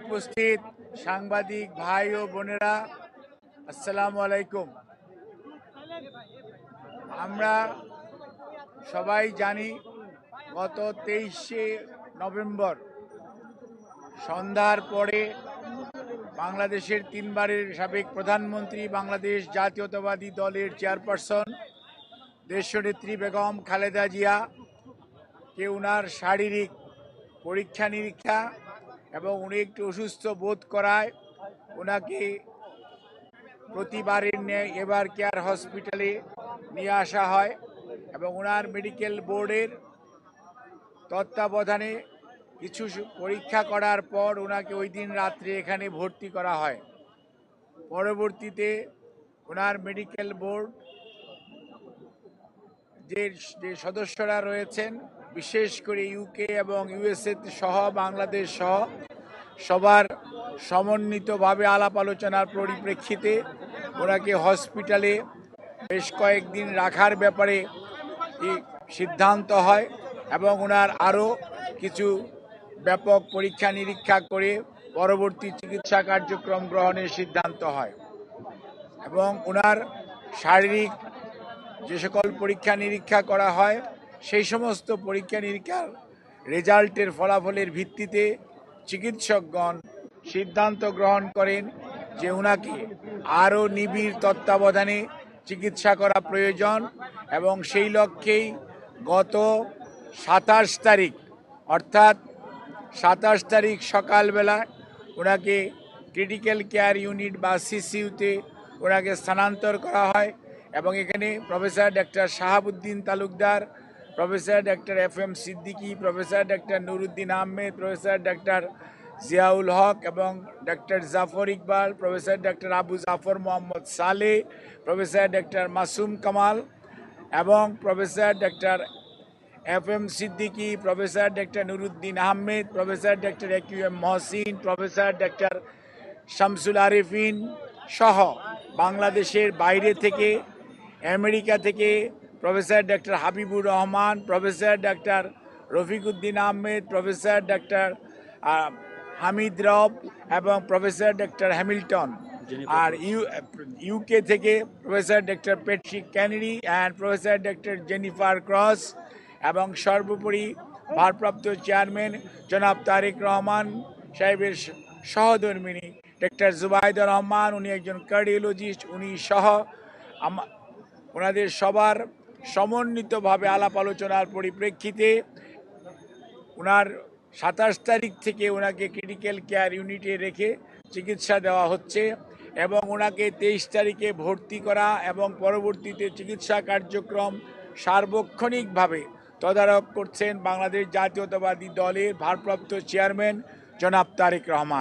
উপস্থিত সাংবাদিক ভাই ও বোনেরা, আসসালামু আলাইকুম। আমরা সবাই জানি, গত তেইশে নভেম্বর সন্ধ্যার পরে বাংলাদেশের তিনবারের সাবেক প্রধানমন্ত্রী, বাংলাদেশ জাতীয়তাবাদী দলের চেয়ারপারসন দেশনেত্রী বেগম খালেদা জিয়া, কে উনার শারীরিক পরীক্ষা নিরীক্ষা এবং উনি একটু অসুস্থ বোধ করায় ওনাকে প্রতিবারের ন্যায় এবার কেয়ার হসপিটালে নিয়ে আসা হয় এবং ওনার মেডিকেল বোর্ডের তত্ত্বাবধানে কিছু পরীক্ষা করার পর ওনাকে ওই দিন রাত্রে এখানে ভর্তি করা হয়। পরবর্তীতে ওনার মেডিকেল বোর্ড যে সদস্যরা রয়েছেন, বিশেষ করে ইউকে এবং ইউএসএ সহ বাংলাদেশ সহ, সবার সমন্বিতভাবে আলাপ আলোচনার পরিপ্রেক্ষিতে ওনাকে হসপিটালে বেশ কয়েকদিন রাখার ব্যাপারে সিদ্ধান্ত হয় এবং ওনার আরও কিছু ব্যাপক পরীক্ষা নিরীক্ষা করে পরবর্তী চিকিৎসা কার্যক্রম গ্রহণের সিদ্ধান্ত হয় এবং ওনার শারীরিক যে সকল পরীক্ষা নিরীক্ষা করা হয়, সেই সমস্ত পরীক্ষা নিরীক্ষার রেজাল্টের ফলাফলের ভিত্তিতে চিকিৎসকগণ সিদ্ধান্ত গ্রহণ করেন যে ওনাকে আরও নিবিড় তত্ত্বাবধানে চিকিৎসা করা প্রয়োজন এবং সেই লক্ষ্যেই গত সাতাশ তারিখ, অর্থাৎ সাতাশ তারিখ সকালবেলা ওনাকে ক্রিটিক্যাল কেয়ার ইউনিট বা সিসিউতে ওনাকে স্থানান্তর করা হয়। এবং এখানে professor doctor Shahabuddin Talukdar professor doctor F M Siddiqui professor doctor Nuruddin Ahmed professor doctor Ziaul Haque এবং doctor Jafar Iqbal professor doctor Abu Jafar Mohammad Saleh professor doctor Masum Kamal এবং professor doctor F M Siddiqui professor doctor Nuruddin Ahmed professor doctor A Q M Mohsin professor doctor Shamsul Arefin সহ বাংলাদেশের বাইরে থেকে America থেকে professor doctor Habibur Rahman professor doctor Rafiquddin Ahmed professor doctor Hamid Rab এবং professor doctor Hamilton. আর ইউ UK থেকে professor doctor Patrick Kennedy and professor doctor Jennifer Cross এবং সর্বোপরি ভারপ্রাপ্ত চেয়ারম্যান জনাব তারেক রহমান সাহেবের সহধর্মিনী ডাক্তার জুবাইদুর রহমান উনি একজন কার্ডিওলজিস্ট উনি সহ ওনাদের সবার সমন্বিতভাবে আলাপ আলোচনার পরিপ্রেক্ষিতে ওনার সাতাশ তারিখ থেকে ওনাকে ক্রিটিক্যাল কেয়ার ইউনিটে রেখে চিকিৎসা দেওয়া হচ্ছে এবং ওনাকে তেইশ তারিখে ভর্তি করা এবং পরবর্তীতে চিকিৎসা কার্যক্রম সার্বক্ষণিকভাবে তদারক করছেন বাংলাদেশ জাতীয়তাবাদী দলের ভারপ্রাপ্ত চেয়ারম্যান জনাব তারেক রহমান।